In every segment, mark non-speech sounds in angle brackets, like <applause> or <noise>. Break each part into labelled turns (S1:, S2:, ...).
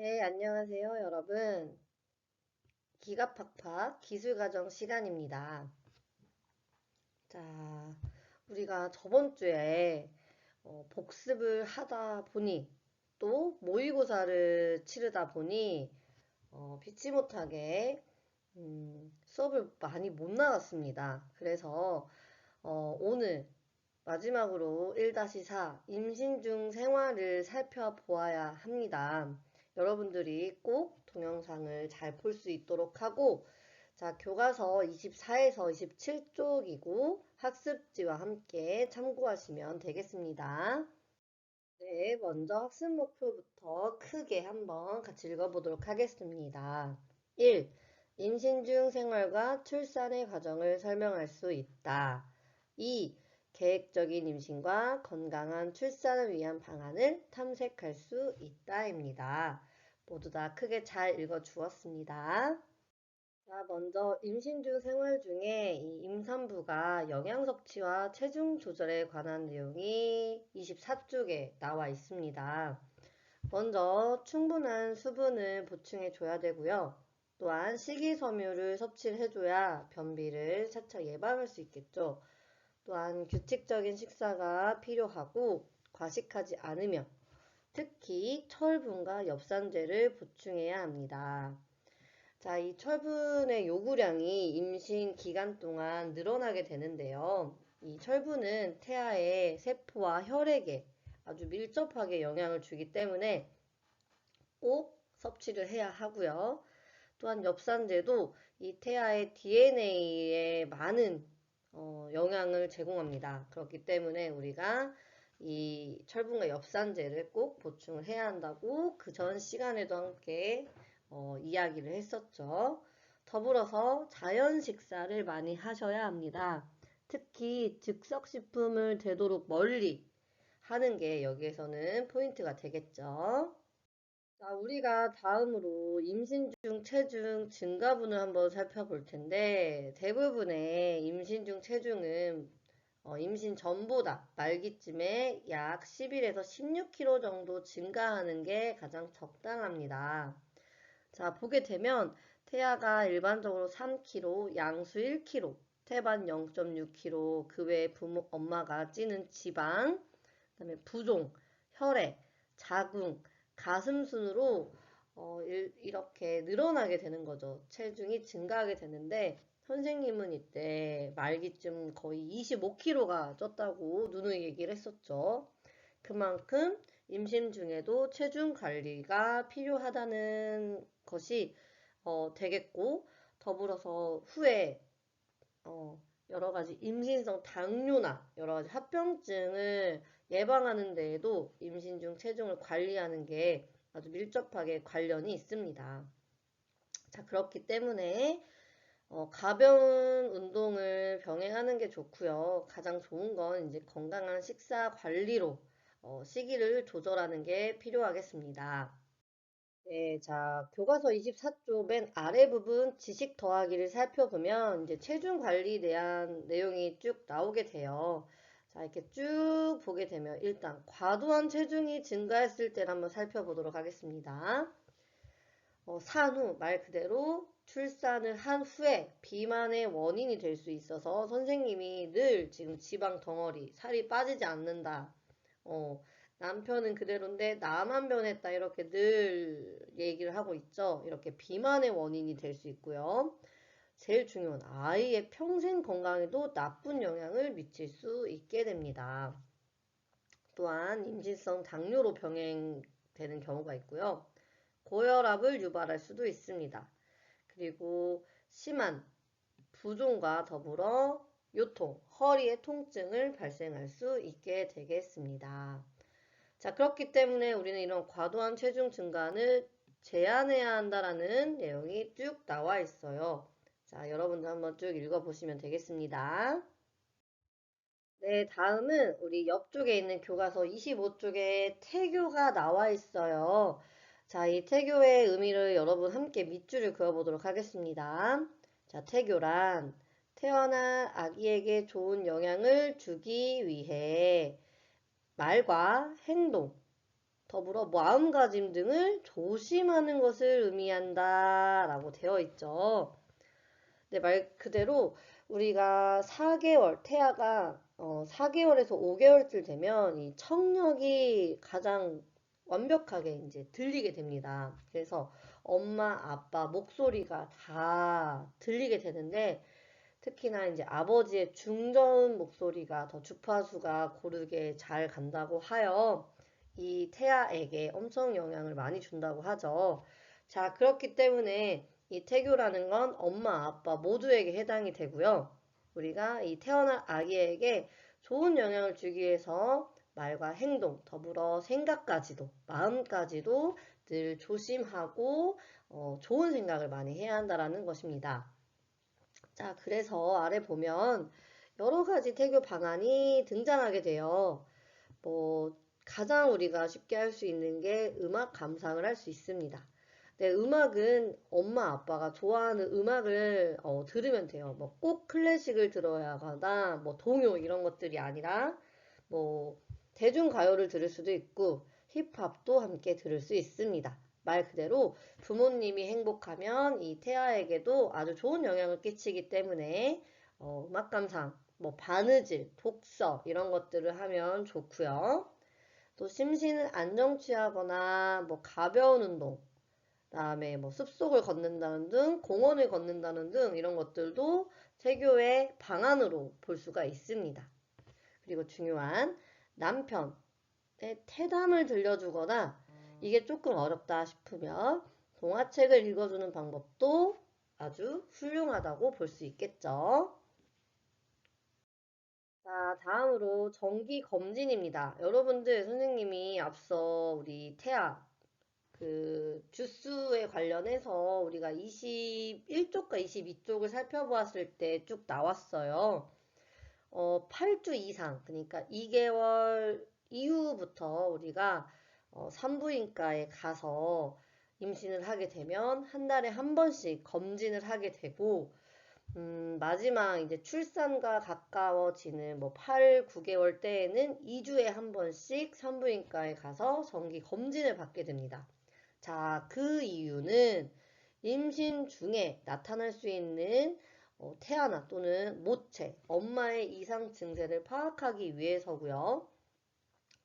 S1: 네, 안녕하세요, 여러분. 기가팍팍 기술과정 시간입니다. 자, 우리가 저번 주에 어, 복습을 하다 보니 또 모의고사를 치르다 보니 어, 피치 못하게 음, 수업을 많이 못 나갔습니다. 그래서 어, 오늘 마지막으로 1-4 임신 중 생활을 살펴보아야 합니다. 여러분들이 꼭 동영상을 잘 볼 수 있도록 하고 자, 교과서 24에서 27쪽이고 학습지와 함께 참고하시면 되겠습니다. 네, 먼저 학습 목표부터 크게 한번 같이 읽어보도록 하겠습니다. 1. 임신 중 생활과 출산의 과정을 설명할 수 있다. 2. 계획적인 임신과 건강한 출산을 위한 방안을 탐색할 수 있다입니다. 모두 다 크게 잘 읽어 주었습니다. 자, 먼저 임신 중 생활 중에 이 임산부가 영양 섭취와 체중 조절에 관한 내용이 24쪽에 나와 있습니다. 먼저 충분한 수분을 보충해 줘야 되고요. 또한 식이섬유를 섭취를 해줘야 변비를 차차 예방할 수 있겠죠. 또한 규칙적인 식사가 필요하고 과식하지 않으며 특히 철분과 엽산제를 보충해야 합니다. 자, 이 철분의 요구량이 임신 기간 동안 늘어나게 되는데요. 이 철분은 태아의 세포와 혈액에 아주 밀접하게 영향을 주기 때문에 꼭 섭취를 해야 하고요. 또한 엽산제도 이 태아의 DNA에 많은 어, 영향을 제공합니다. 그렇기 때문에 우리가 이 철분과 엽산제를 꼭 보충을 해야 한다고 그 전 시간에도 함께 어, 이야기를 했었죠. 더불어서 자연 식사를 많이 하셔야 합니다. 특히 즉석식품을 되도록 멀리 하는 게 여기에서는 포인트가 되겠죠. 자, 우리가 다음으로 임신 중 체중 증가분을 한번 살펴볼 텐데 대부분의 임신 중 체중은 어, 임신 전보다 말기쯤에 약 11에서 16kg 정도 증가하는 게 가장 적당합니다. 자, 보게 되면 태아가 일반적으로 3kg, 양수 1kg, 태반 0.6kg, 그 외에 부모, 엄마가 찌는 지방, 그 다음에 부종, 혈액, 자궁, 가슴 순으로 어, 이렇게 늘어나게 되는 거죠. 체중이 증가하게 되는데 선생님은 이때 말기쯤 거의 25kg가 쪘다고 누누이 얘기를 했었죠. 그만큼 임신 중에도 체중 관리가 필요하다는 것이 어, 되겠고 더불어서 후에 어, 여러 가지 임신성 당뇨나 여러 가지 합병증을 예방하는 데에도 임신 중 체중을 관리하는 게 아주 밀접하게 관련이 있습니다. 자, 그렇기 때문에 어, 가벼운 운동을 병행하는 게 좋고요. 가장 좋은 건 이제 건강한 식사 관리로 어, 시기를 조절하는 게 필요하겠습니다. 네, 자, 교과서 24조 맨 아래 부분 지식 더하기를 살펴보면 이제 체중 관리에 대한 내용이 쭉 나오게 돼요. 자, 이렇게 쭉 보게 되면 일단 과도한 체중이 증가했을 때를 한번 살펴보도록 하겠습니다. 어, 산후 말 그대로 출산을 한 후에 비만의 원인이 될 수 있어서 선생님이 늘 지금 지방 덩어리, 살이 빠지지 않는다. 어, 남편은 그대로인데 나만 변했다 이렇게 늘 얘기를 하고 있죠. 이렇게 비만의 원인이 될 수 있고요. 제일 중요한 아이의 평생 건강에도 나쁜 영향을 미칠 수 있게 됩니다. 또한 임신성 당뇨로 병행되는 경우가 있고요. 고혈압을 유발할 수도 있습니다. 그리고 심한 부종과 더불어 요통, 허리의 통증을 발생할 수 있게 되겠습니다. 자, 그렇기 때문에 우리는 이런 과도한 체중 증가를 제한해야 한다라는 내용이 쭉 나와 있어요. 자, 여러분들 한번 쭉 읽어보시면 되겠습니다. 네, 다음은 우리 옆쪽에 있는 교과서 25쪽에 태교가 나와 있어요. 자, 이 태교의 의미를 여러분 함께 밑줄을 그어보도록 하겠습니다. 자, 태교란 태어난 아기에게 좋은 영향을 주기 위해 말과 행동, 더불어 마음가짐 등을 조심하는 것을 의미한다 라고 되어 있죠. 네, 말 그대로 우리가 4개월, 태아가 어, 4개월에서 5개월쯤 되면 이 청력이 가장 완벽하게 이제 들리게 됩니다. 그래서 엄마, 아빠 목소리가 다 들리게 되는데 특히나 이제 아버지의 중저음 목소리가 더 주파수가 고르게 잘 간다고 하여 이 태아에게 엄청 영향을 많이 준다고 하죠. 자, 그렇기 때문에 이 태교라는 건 엄마, 아빠 모두에게 해당이 되고요. 우리가 이 태어날 아기에게 좋은 영향을 주기 위해서 말과 행동, 더불어 생각까지도, 마음까지도 늘 조심하고 어, 좋은 생각을 많이 해야 한다라는 것입니다. 자, 그래서 아래 보면 여러 가지 태교 방안이 등장하게 돼요. 뭐, 가장 우리가 쉽게 할 수 있는 게 음악 감상을 할 수 있습니다. 네, 음악은 엄마 아빠가 좋아하는 음악을 어, 들으면 돼요. 뭐 꼭 클래식을 들어야 하거나 뭐 동요 이런 것들이 아니라 뭐 대중가요를 들을 수도 있고 힙합도 함께 들을 수 있습니다. 말 그대로 부모님이 행복하면 이 태아에게도 아주 좋은 영향을 끼치기 때문에 어, 음악 감상, 뭐 바느질, 독서 이런 것들을 하면 좋고요. 또 심신을 안정 취하거나 뭐 가벼운 운동, 다음에 뭐 숲속을 걷는다는 등 공원을 걷는다는 등 이런 것들도 태교의 방안으로 볼 수가 있습니다. 그리고 중요한 남편의 태담을 들려주거나 이게 조금 어렵다 싶으면 동화책을 읽어주는 방법도 아주 훌륭하다고 볼 수 있겠죠. 자, 다음으로 정기 검진입니다. 여러분들 선생님이 앞서 우리 태아 그 주수에 관련해서 우리가 21쪽과 22쪽을 살펴보았을 때 쭉 나왔어요. 어, 8주 이상, 그러니까 2개월 이후부터 우리가 어, 산부인과에 가서 임신을 하게 되면 한 달에 한 번씩 검진을 하게 되고 음, 마지막 이제 출산과 가까워지는 뭐 8, 9개월 때에는 2주에 한 번씩 산부인과에 가서 정기 검진을 받게 됩니다. 자, 그 이유는 임신 중에 나타날 수 있는 어, 태아나 또는 모체, 엄마의 이상 증세를 파악하기 위해서고요.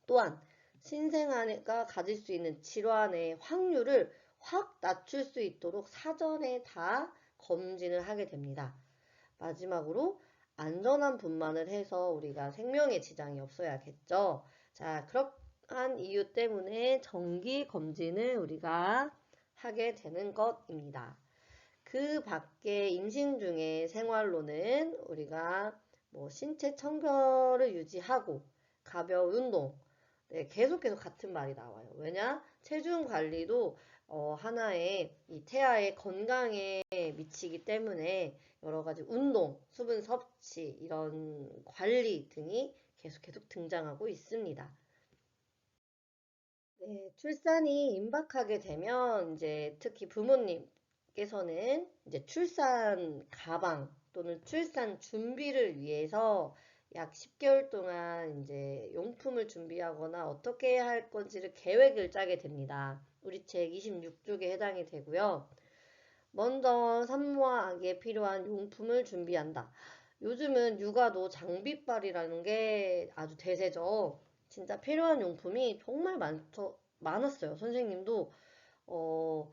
S1: 또한 신생아가 가질 수 있는 질환의 확률을 확 낮출 수 있도록 사전에 다 검진을 하게 됩니다. 마지막으로 안전한 분만을 해서 우리가 생명에 지장이 없어야겠죠. 자, 그러한 이유 때문에 정기 검진을 우리가 하게 되는 것입니다. 그 밖에 임신 중의 생활로는 우리가 뭐 신체 청결을 유지하고 가벼운 운동, 네, 계속 계속 같은 말이 나와요. 왜냐? 체중 관리도 어, 하나의 이 태아의 건강에 미치기 때문에 여러 가지 운동, 수분 섭취, 이런 관리 등이 계속 계속 등장하고 있습니다. 네, 출산이 임박하게 되면 이제 특히 부모님 께서는 이제 출산 가방 또는 출산 준비를 위해서 약 10개월 동안 이제 용품을 준비하거나 어떻게 할 건지를 계획을 짜게 됩니다. 우리 책 26쪽에 해당이 되고요. 먼저 산모와 아기에 필요한 용품을 준비한다. 요즘은 육아도 장비빨이라는 게 아주 대세죠. 진짜 필요한 용품이 정말 많죠, 많았어요. 선생님도 어,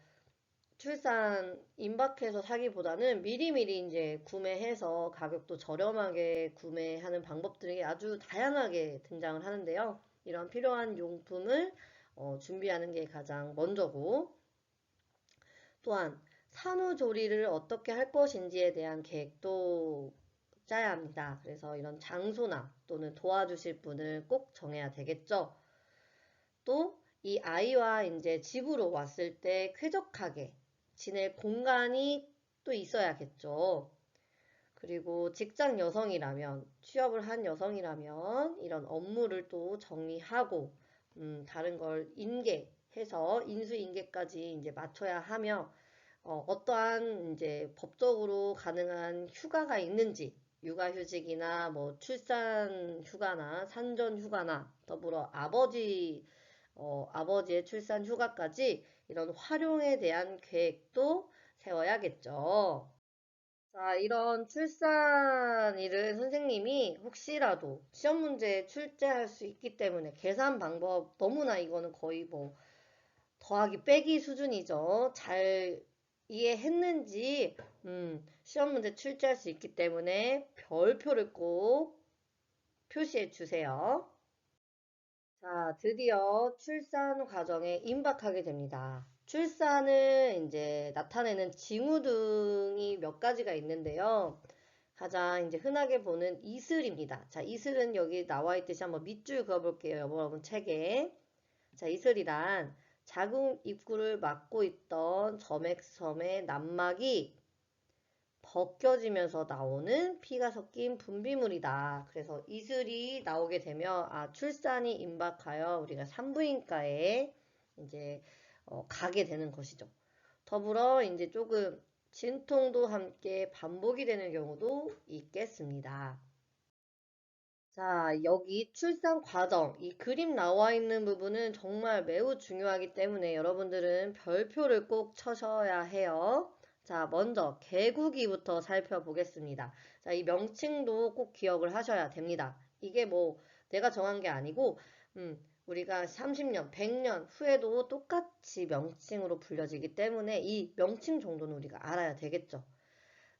S1: 출산 임박해서 사기보다는 미리미리 이제 구매해서 가격도 저렴하게 구매하는 방법들이 아주 다양하게 등장을 하는데요. 이런 필요한 용품을 어, 준비하는 게 가장 먼저고 또한 산후조리를 어떻게 할 것인지에 대한 계획도 짜야 합니다. 그래서 이런 장소나 또는 도와주실 분을 꼭 정해야 되겠죠. 또 이 아이와 이제 집으로 왔을 때 쾌적하게 지낼 공간이 또 있어야겠죠. 그리고 직장 여성이라면, 취업을 한 여성이라면 이런 업무를 또 정리하고, 음, 다른 걸 인계해서 인수인계까지 이제 맞춰야 하며, 어, 어떠한 이제 법적으로 가능한 휴가가 있는지, 육아휴직이나 뭐 출산 휴가나 산전 휴가나 더불어 아버지 어, 아버지의 출산 휴가까지 이런 활용에 대한 계획도 세워야겠죠. 자, 이런 출산 일은 선생님이 혹시라도 시험 문제에 출제할 수 있기 때문에 계산 방법 너무나 이거는 거의 뭐 더하기 빼기 수준이죠. 잘 이해했는지 음, 시험 문제 출제할 수 있기 때문에 별표를 꼭 표시해 주세요. 자, 드디어 출산 과정에 임박하게 됩니다. 출산을 이제 나타내는 징후 등이 몇 가지가 있는데요. 가장 이제 흔하게 보는 이슬입니다. 자, 이슬은 여기 나와 있듯이 한번 밑줄 그어볼게요. 여러분 책에. 자, 이슬이란 자궁 입구를 막고 있던 점액섬의 난막이 벗겨지면서 나오는 피가 섞인 분비물이다. 그래서 이슬이 나오게 되면 아, 출산이 임박하여 우리가 산부인과에 이제 어, 가게 되는 것이죠. 더불어 이제 조금 진통도 함께 반복이 되는 경우도 있겠습니다. 자, 여기 출산 과정, 이 그림 나와 있는 부분은 정말 매우 중요하기 때문에 여러분들은 별표를 꼭 쳐셔야 해요. 자, 먼저 개구기부터 살펴보겠습니다. 자, 이 명칭도 꼭 기억을 하셔야 됩니다. 이게 뭐 내가 정한 게 아니고, 음, 우리가 30년, 100년 후에도 똑같이 명칭으로 불려지기 때문에 이 명칭 정도는 우리가 알아야 되겠죠.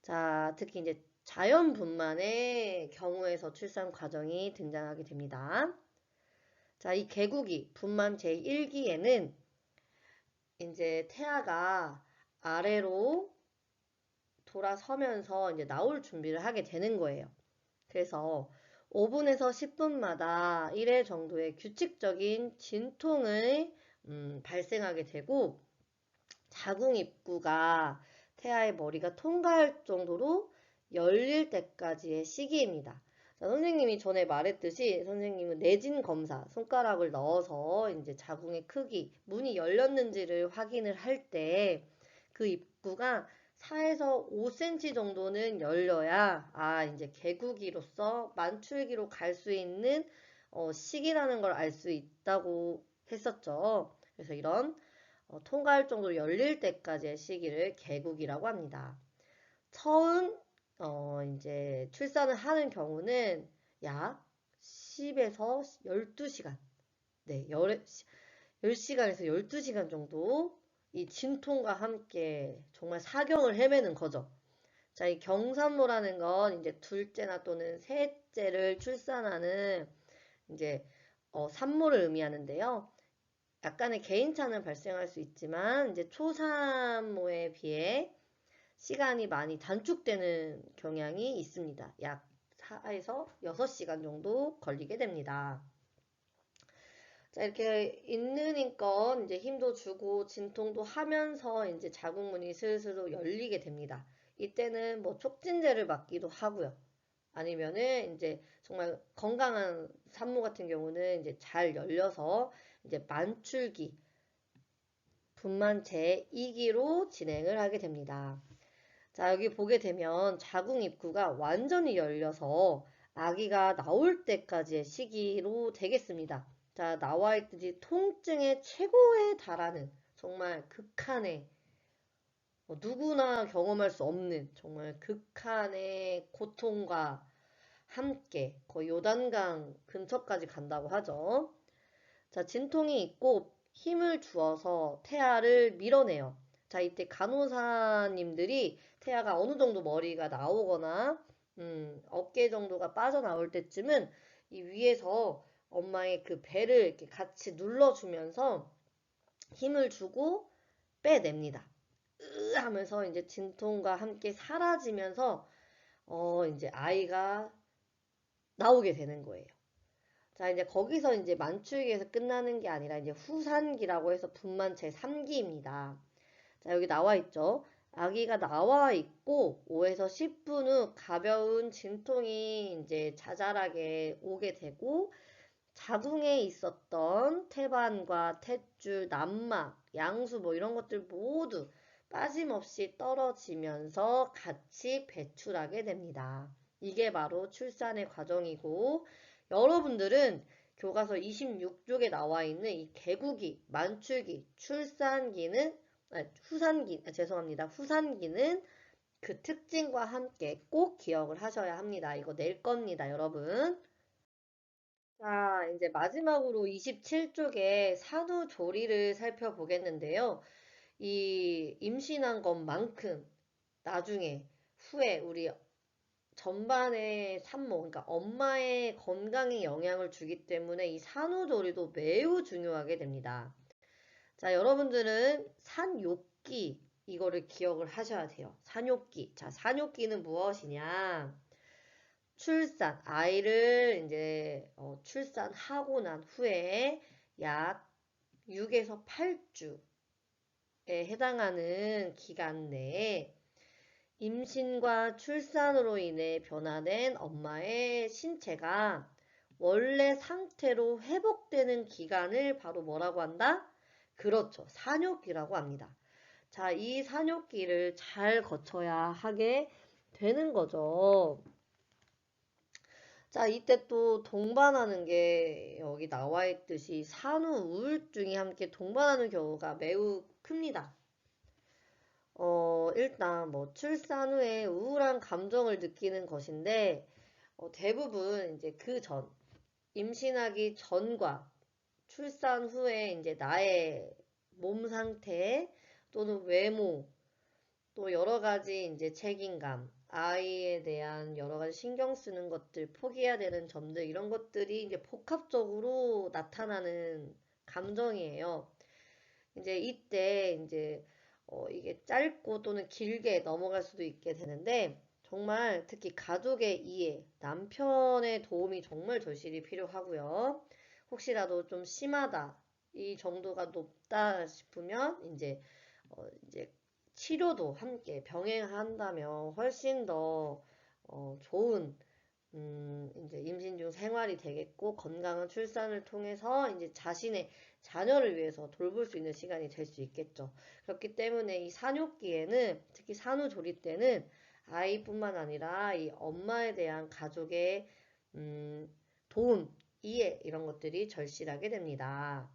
S1: 자, 특히 이제 자연분만의 경우에서 출산 과정이 등장하게 됩니다. 자, 이 개구기, 분만 제1기에는 이제 태아가 아래로 돌아서면서 이제 나올 준비를 하게 되는 거예요. 그래서 5분에서 10분마다 1회 정도의 규칙적인 진통을 음, 발생하게 되고 자궁 입구가 태아의 머리가 통과할 정도로 열릴 때까지의 시기입니다. 자, 선생님이 전에 말했듯이 선생님은 내진 검사, 손가락을 넣어서 이제 자궁의 크기, 문이 열렸는지를 확인을 할 때 그 입구가 4에서 5cm 정도는 열려야 아 이제 개구기로서 만출기로 갈 수 있는 어, 시기라는 걸 알 수 있다고 했었죠. 그래서 이런 어, 통과할 정도로 열릴 때까지의 시기를 개구기라고 합니다. 처음 어, 이제 출산을 하는 경우는 약 10에서 12시간, 네, 10시간에서 12시간 정도 이 진통과 함께 정말 사경을 헤매는 거죠. 자, 이 경산모라는 건 이제 둘째나 또는 셋째를 출산하는 이제 어, 산모를 의미하는데요. 약간의 개인차는 발생할 수 있지만 이제 초산모에 비해 시간이 많이 단축되는 경향이 있습니다. 약 4에서 6시간 정도 걸리게 됩니다. 자, 이렇게 있는 인건 이제 힘도 주고 진통도 하면서 이제 자궁문이 슬슬 열리게 됩니다. 이때는 뭐 촉진제를 맞기도 하고요. 아니면은 이제 정말 건강한 산모 같은 경우는 이제 잘 열려서 이제 만출기, 분만 제2기로 진행을 하게 됩니다. 자, 여기 보게 되면 자궁 입구가 완전히 열려서 아기가 나올 때까지의 시기로 되겠습니다. 자, 나와 있듯이 통증의 최고에 달하는 정말 극한의 뭐 누구나 경험할 수 없는 정말 극한의 고통과 함께 거의 요단강 근처까지 간다고 하죠. 자, 진통이 있고 힘을 주어서 태아를 밀어내요. 자, 이때 간호사님들이 태아가 어느 정도 머리가 나오거나 음, 어깨 정도가 빠져나올 때쯤은 이 위에서 엄마의 그 배를 이렇게 같이 눌러주면서 힘을 주고 빼냅니다. 으 하면서 이제 진통과 함께 사라지면서 어 이제 아이가 나오게 되는 거예요. 자, 이제 거기서 이제 만출기에서 끝나는 게 아니라 이제 후산기라고 해서 분만 제 3기입니다. 자, 여기 나와 있죠. 아기가 나와 있고 5에서 10분 후 가벼운 진통이 이제 자잘하게 오게 되고 자궁에 있었던 태반과 탯줄, 난막, 양수 뭐 이런 것들 모두 빠짐없이 떨어지면서 같이 배출하게 됩니다. 이게 바로 출산의 과정이고 여러분들은 교과서 26쪽에 나와 있는 이 개구기, 만출기, 출산기는 아, 후산기, 아, 죄송합니다. 후산기는 그 특징과 함께 꼭 기억을 하셔야 합니다. 이거 낼 겁니다, 여러분. 자, 이제 마지막으로 27쪽에 산후조리를 살펴보겠는데요. 이 임신한 것만큼 나중에 후에 우리 전반의 산모, 그러니까 엄마의 건강에 영향을 주기 때문에 이 산후조리도 매우 중요하게 됩니다. 자, 여러분들은 산욕기 이거를 기억을 하셔야 돼요. 산욕기. 자, 산욕기는 무엇이냐? 출산, 아이를 이제 어, 출산하고 난 후에 약 6에서 8주에 해당하는 기간 내에 임신과 출산으로 인해 변화된 엄마의 신체가 원래 상태로 회복되는 기간을 바로 뭐라고 한다? 그렇죠. 산욕기라고 합니다. 자, 이 산욕기를 잘 거쳐야 하게 되는 거죠. 자, 이때 또 동반하는 게 여기 나와 있듯이 산후 우울증이 함께 동반하는 경우가 매우 큽니다. 어, 일단 뭐 출산 후에 우울한 감정을 느끼는 것인데 어, 대부분 이제 그 전, 임신하기 전과 출산 후에 이제 나의 몸 상태 또는 외모 또 여러 가지 이제 책임감 아이에 대한 가지 신경 쓰는 것들, 포기해야 되는 점들, 이런 것들이 이제 복합적으로 나타나는 감정이에요. 이제 이때 이제 어 이게 짧고 또는 길게 넘어갈 수도 있게 되는데 정말 특히 가족의 이해, 남편의 도움이 정말 절실히 필요하고요. 혹시라도 좀 심하다, 이 정도가 높다 싶으면 이제 어 이제 치료도 함께 병행한다면 훨씬 더 어, 좋은 음, 이제 임신 중 생활이 되겠고 건강한 출산을 통해서 이제 자신의 자녀를 위해서 돌볼 수 있는 시간이 될 수 있겠죠. 그렇기 때문에 이 산욕기에는 특히 산후조리 때는 아이뿐만 아니라 이 엄마에 대한 가족의 음, 도움, 이해 이런 것들이 절실하게 됩니다.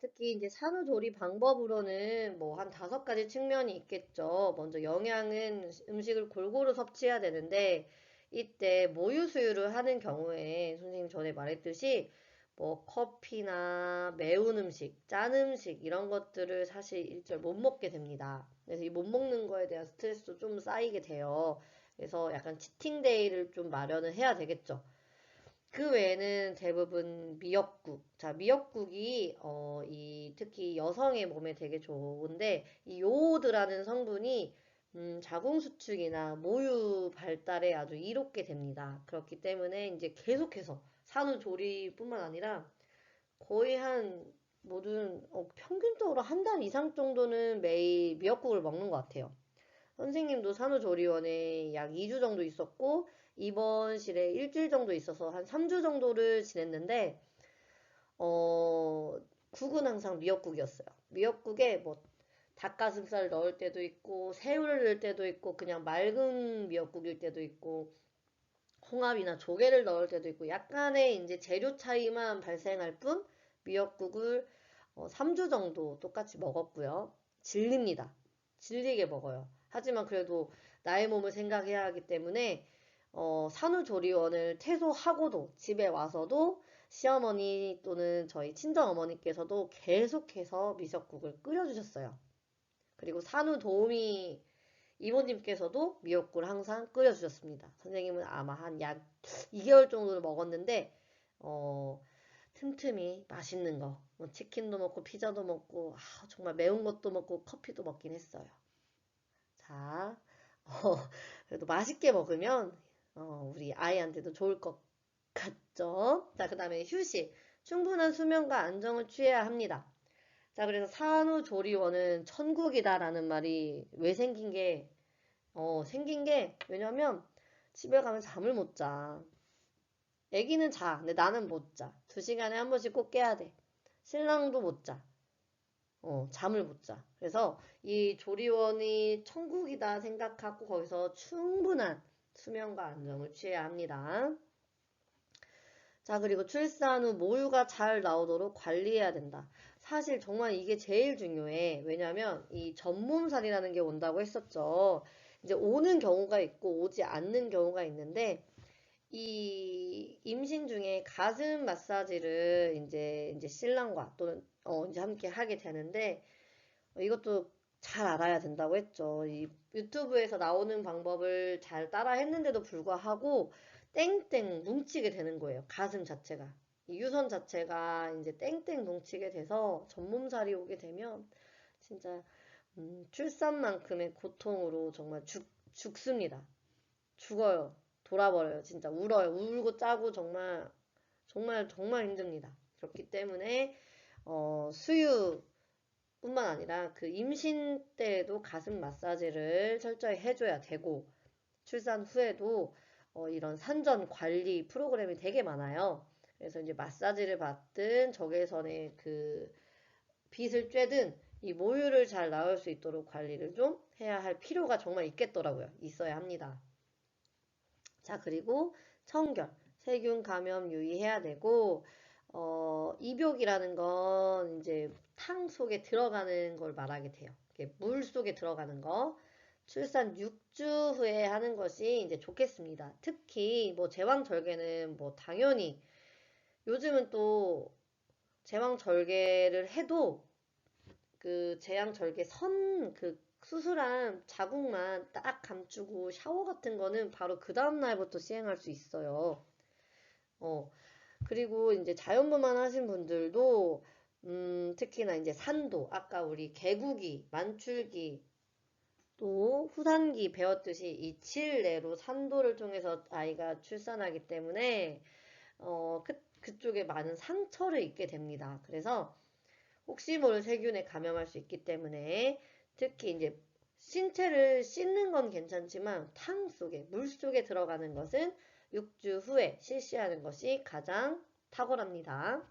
S1: 특히 이제 산후조리 방법으로는 뭐 한 다섯 가지 측면이 있겠죠. 먼저 영양은 음식을 골고루 섭취해야 되는데 이때 모유 수유를 하는 경우에 선생님 전에 말했듯이 뭐 커피나 매운 음식, 짠 음식 이런 것들을 사실 일절 못 먹게 됩니다. 그래서 이 못 먹는 거에 대한 스트레스도 좀 쌓이게 돼요. 그래서 약간 치팅 데이를 좀 마련을 해야 되겠죠. 그 외에는 대부분 미역국. 자, 미역국이 어, 이 특히 여성의 몸에 되게 좋은데 이 요오드라는 성분이 음, 자궁 수축이나 모유 발달에 아주 이롭게 됩니다. 그렇기 때문에 이제 계속해서 산후조리뿐만 아니라 거의 한 모든 어, 평균적으로 한 달 이상 정도는 매일 미역국을 먹는 것 같아요. 선생님도 산후조리원에 약 2주 정도 있었고 입원실에 일주일 정도 있어서 한 3주 정도를 지냈는데 어, 국은 항상 미역국이었어요. 미역국에 뭐 닭가슴살 넣을 때도 있고 새우를 넣을 때도 있고 그냥 맑은 미역국일 때도 있고 홍합이나 조개를 넣을 때도 있고 약간의 이제 재료 차이만 발생할 뿐 미역국을 어, 3주 정도 똑같이 먹었고요. 질립니다. 질리게 먹어요. 하지만 그래도 나의 몸을 생각해야 하기 때문에 어, 산후조리원을 퇴소하고도 집에 와서도 시어머니 또는 저희 친정어머니께서도 계속해서 미역국을 끓여주셨어요. 그리고 산후도우미 이모님께서도 미역국을 항상 끓여주셨습니다. 선생님은 아마 한 약 2개월 정도를 먹었는데 어, 틈틈이 맛있는 거, 뭐 치킨도 먹고 피자도 먹고 아, 정말 매운 것도 먹고 커피도 먹긴 했어요. 자, <laughs> 어, 그래도 맛있게 먹으면 어, 우리 아이한테도 좋을 것 같죠? 자, 그 다음에 휴식. 충분한 수면과 안정을 취해야 합니다. 자, 그래서 산후조리원은 천국이다라는 말이 왜 생긴 게, 어, 생긴 게, 왜냐면 집에 가면 잠을 못 자. 애기는 자. 근데 나는 못 자. 두 시간에 한 번씩 꼭 깨야 돼. 신랑도 못 자. 어, 잠을 못 자. 그래서 이 조리원이 천국이다 생각하고 거기서 충분한 수면과 안정을 취해야 합니다. 자, 그리고 출산 후 모유가 잘 나오도록 관리해야 된다. 사실 정말 이게 제일 중요해. 왜냐면 이 전몸살이라는 게 온다고 했었죠. 이제 오는 경우가 있고 오지 않는 경우가 있는데 이 임신 중에 가슴 마사지를 이제 이제 신랑과 또는 어 이제 함께 하게 되는데 이것도 잘 알아야 된다고 했죠. 이 유튜브에서 나오는 방법을 잘 따라 했는데도 불구하고 땡땡 뭉치게 되는 거예요. 가슴 자체가. 이 유선 자체가 이제 땡땡 뭉치게 돼서 전몸살이 오게 되면 진짜 음, 출산만큼의 고통으로 정말 죽, 죽습니다. 죽어요. 돌아버려요. 진짜 울어요. 울고 짜고 정말 정말 정말 힘듭니다. 그렇기 때문에 어, 수유 뿐만 아니라 그 임신 때에도 가슴 마사지를 철저히 해줘야 되고 출산 후에도 어, 이런 산전 관리 프로그램이 되게 많아요. 그래서 이제 마사지를 받든 적외선에 그 빗을 쬐든 이 모유를 잘 나올 수 있도록 관리를 좀 해야 할 필요가 정말 있겠더라고요. 있어야 합니다. 자, 그리고 청결, 세균 감염 유의해야 되고, 어, 입욕이라는 건 이제 탕 속에 들어가는 걸 말하게 돼요. 물 속에 들어가는 거. 출산 6주 후에 하는 것이 이제 좋겠습니다. 특히 뭐 제왕절개는 뭐 당연히 요즘은 또 제왕절개를 해도 그 제왕절개 선 그 수술한 자국만 딱 감추고 샤워 같은 거는 바로 그 다음 날부터 시행할 수 있어요. 어, 그리고 이제 자연분만 하신 분들도 음, 특히나 이제 산도, 아까 우리 개구기, 만출기, 또 후산기 배웠듯이 이 칠내로 산도를 통해서 아이가 출산하기 때문에 어, 그, 그쪽에 많은 상처를 입게 됩니다. 그래서 혹시 모를 세균에 감염할 수 있기 때문에 특히 이제 신체를 씻는 건 괜찮지만 탕 속에, 물 속에 들어가는 것은 6주 후에 실시하는 것이 가장 탁월합니다.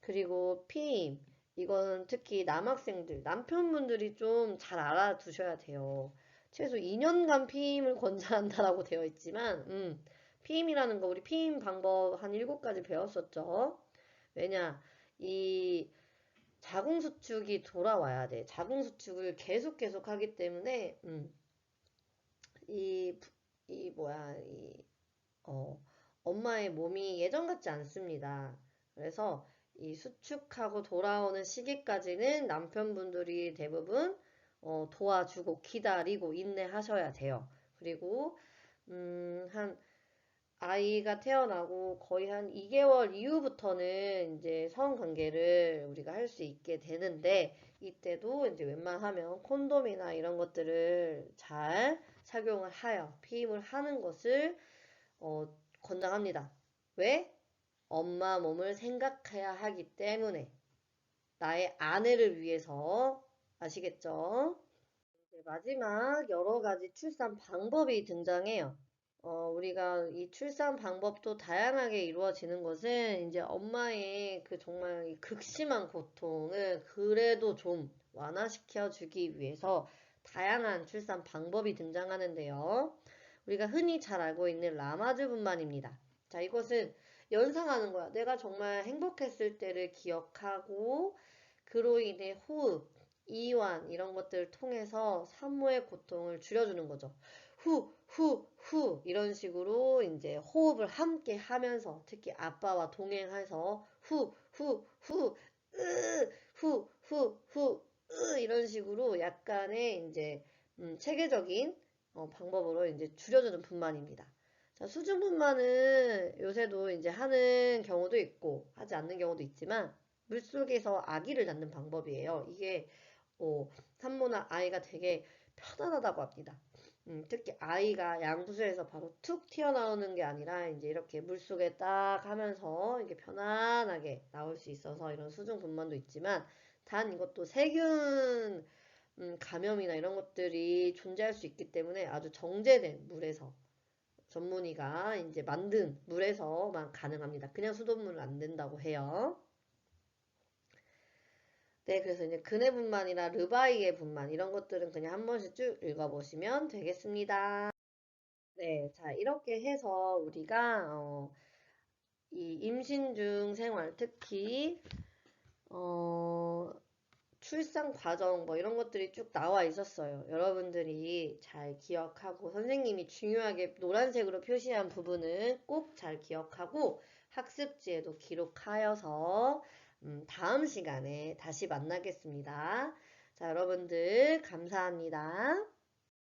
S1: 그리고 피임. 이건 특히 남학생들, 남편분들이 좀 잘 알아두셔야 돼요. 최소 2년간 피임을 권장한다라고 되어 있지만, 음, 피임이라는 거 우리 피임 방법 한 7가지 배웠었죠. 왜냐, 이 자궁수축이 돌아와야 돼. 자궁수축을 계속 계속 하기 때문에, 음, 이, 이 뭐야, 이, 어, 엄마의 몸이 예전 같지 않습니다. 그래서 이 수축하고 돌아오는 시기까지는 남편분들이 대부분 어, 도와주고 기다리고 인내하셔야 돼요. 그리고 음, 한 아이가 태어나고 거의 한 2개월 이후부터는 이제 성관계를 우리가 할 수 있게 되는데 이때도 이제 웬만하면 콘돔이나 이런 것들을 잘 착용을 하여 피임을 하는 것을 어, 권장합니다. 왜? 엄마 몸을 생각해야 하기 때문에 나의 아내를 위해서 아시겠죠? 마지막 여러 가지 출산 방법이 등장해요. 어, 우리가 이 출산 방법도 다양하게 이루어지는 것은 이제 엄마의 그 정말 이 극심한 고통을 그래도 좀 완화시켜 주기 위해서 다양한 출산 방법이 등장하는데요. 우리가 흔히 잘 알고 있는 라마즈 분만입니다. 자, 이것은 연상하는 거야. 내가 정말 행복했을 때를 기억하고 그로 인해 호흡, 이완 이런 것들을 통해서 산모의 고통을 줄여주는 거죠. 후, 후, 후 이런 식으로 이제 호흡을 함께 하면서 특히 아빠와 동행해서 후, 후, 후, 으, 후, 후, 후, 으 이런 식으로 약간의 이제 음, 체계적인 어, 방법으로 이제 줄여주는 분만입니다. 자, 수중 분만은 요새도 이제 하는 경우도 있고 하지 않는 경우도 있지만 물속에서 아기를 낳는 방법이에요. 이게 어, 산모나 아이가 되게 편안하다고 합니다. 음, 특히 아이가 양부수에서 바로 툭 튀어나오는 게 아니라 이제 이렇게 물속에 딱 하면서 이게 편안하게 나올 수 있어서 이런 수중 분만도 있지만 단 이것도 세균 음, 감염이나 이런 것들이 존재할 수 있기 때문에 아주 정제된 물에서 전문의가 이제 만든 물에서만 가능합니다. 그냥 수돗물은 안 된다고 해요. 네, 그래서 이제 근해 분만이나 르바이의 분만 이런 것들은 그냥 한 번씩 쭉 읽어보시면 되겠습니다. 네, 자 이렇게 해서 우리가 어, 이 임신 중 생활, 특히 어, 출산 과정 뭐 이런 것들이 쭉 나와 있었어요. 여러분들이 잘 기억하고 선생님이 중요하게 노란색으로 표시한 부분은 꼭 잘 기억하고 학습지에도 기록하여서 음, 다음 시간에 다시 만나겠습니다. 자, 여러분들 감사합니다.